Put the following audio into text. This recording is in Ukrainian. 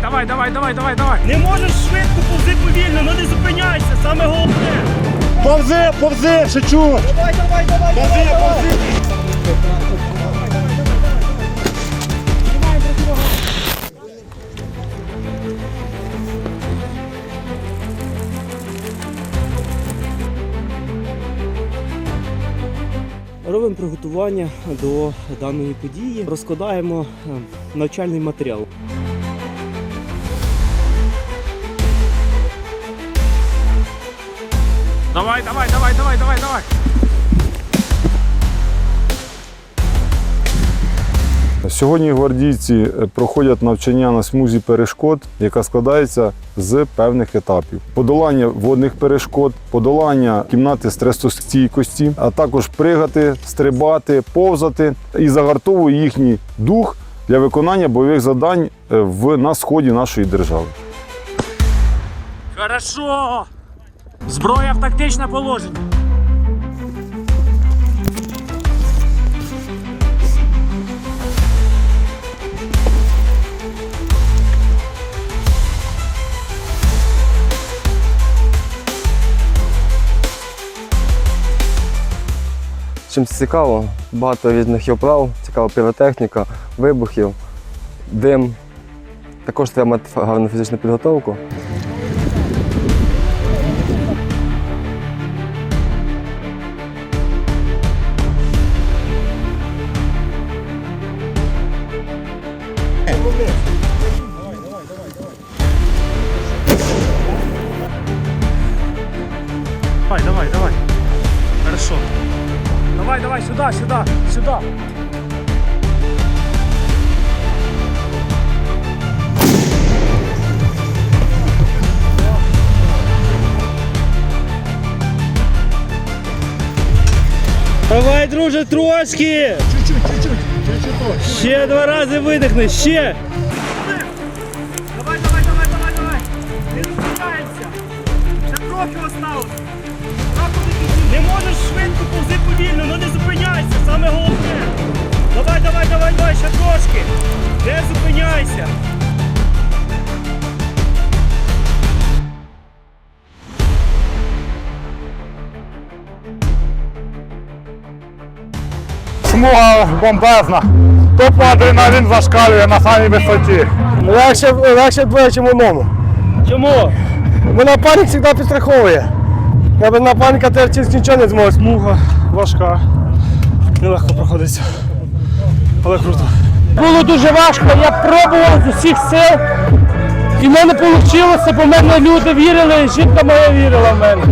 Давай, давай, давай, давай, давай, давай. Не можеш швидко, повзи повільно, ну не зупиняйся, саме головне. Повзи, повзи, шичу! Давай, давай, давай, Повзи, повзи! Робимо приготування до даної події, розкладаємо е, навчальний матеріал. Давай, давай, давай, давай, давай, давай. Сьогодні гвардійці е, проходять навчання на смузі перешкод, яка складається з певних етапів: подолання водних перешкод, подолання кімнати стресостійкості, а також пригати, стрибати, повзати і загартовує їхній дух для виконання бойових завдань е, в на сході нашої держави. Хорошо. Зброя в тактичне положення. Чим цікаво, багато різних є вправ, цікава піротехніка, вибухів, дим. Також треба мати гарну фізичну підготовку. Давай, давай, давай. Хорошо. Давай, давай, сюда, сюда, сюда. Давай, друже, трошки. Чуть-чуть, чуть-чуть. Ще два рази видихни, ще. Давай, давай, давай, давай, давай. Не зупиняємося. Ще трохи осталось. Не можеш Смуга бомбезна. Топо адреналін зашкалює на самій висоті. Легше, легше двоє, ніж одному. Чому? Бо напарник завжди підстраховує. Я без напарника теж нічого не зможу. Смуга важка. Нелегко проходиться. Але круто. Було дуже важко, я пробував з усіх сил. І в мене вийшло, бо в мене люди вірили, і жінка моя вірила в мене.